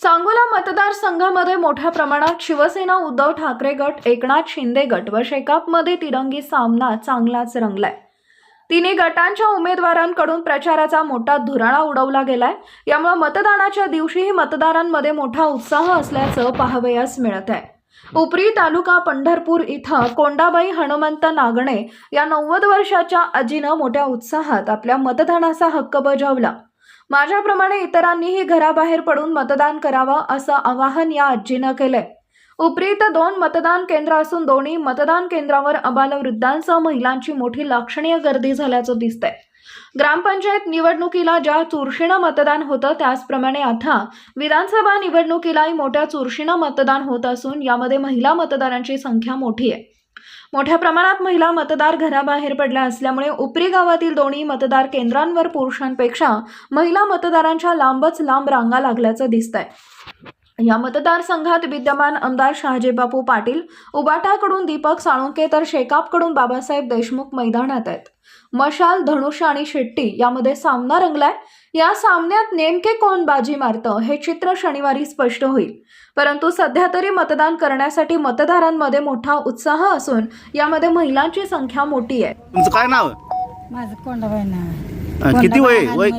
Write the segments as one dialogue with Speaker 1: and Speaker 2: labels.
Speaker 1: सांगोला मतदारसंघामध्ये मोठ्या प्रमाणात शिवसेना उद्धव ठाकरे गट एकनाथ शिंदे गट व शेकापमध्ये तिरंगी सामना चांगलाच रंगलाय. तिन्ही गटांच्या उमेदवारांकडून प्रचाराचा मोठा धुराळा उडवला गेलाय. यामुळे मतदानाच्या दिवशीही मतदारांमध्ये मोठा उत्साह असल्याचं पाहावयास मिळत आहे उपरी तालुका पंढरपूर इथं कोंडाबाई हनुमंत नागणे या नव्वद वर्षाच्या आजीनं मोठ्या उत्साहात आपल्या मतदानाचा हक्क बजावला. माझ्याप्रमाणे इतरांनीही घराबाहेर पडून मतदान करावं असं आवाहन या आजीनं केलंय. उपरीत दोन मतदान केंद्र असून दोन्ही मतदान केंद्रावर अबालवृद्धांसह महिलांची मोठी लक्षणीय गर्दी झाल्याचं दिसतंय. ग्रामपंचायत निवडणुकीला ज्या चुरशीनं मतदान होतं त्याचप्रमाणे आता विधानसभा निवडणुकीलाही मोठ्या चुरशीनं मतदान होत असून यामध्ये महिला मतदारांची संख्या मोठी आहे. मोठ्या प्रमाणात महिला मतदार घराबाहेर पडल्या असल्यामुळे उपरी गावातील दोन्ही मतदार केंद्रांवर पुरुषांपेक्षा महिला मतदारांच्या लांबच लांब रांगा लागल्याचं दिसतंय. या मतदारसंघात विद्यमान आमदार शहाजीबापू पाटील उबाटाकडून दीपक साळुंके तर शेकापकडून बाबासाहेब देशमुख मैदानात आहेत. मशाल धनुष्य आणि शेट्टी यामध्ये सामना रंगलाय. या सामन्यात नेमके कोण बाजी मारतं हे चित्र शनिवारी स्पष्ट होईल. परंतु सध्या तरी मतदान करण्यासाठी मतदारांमध्ये मोठा उत्साह असून यामध्ये महिलांची संख्या मोठी आहे.
Speaker 2: तुमचं काय नाव
Speaker 3: माझं कोंडाबाई नाव
Speaker 2: किती वय वय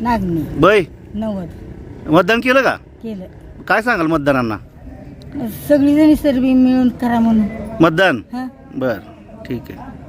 Speaker 3: नागणी
Speaker 2: वय?
Speaker 3: नव्वद.
Speaker 2: मतदान केलं का?
Speaker 3: केलं.
Speaker 2: काय सांगाल मतदारांना?
Speaker 3: सगळी जणी सर्वी मिळून करा म्हणून.
Speaker 2: मतदान?
Speaker 3: हा.
Speaker 2: बर ठीक आहे.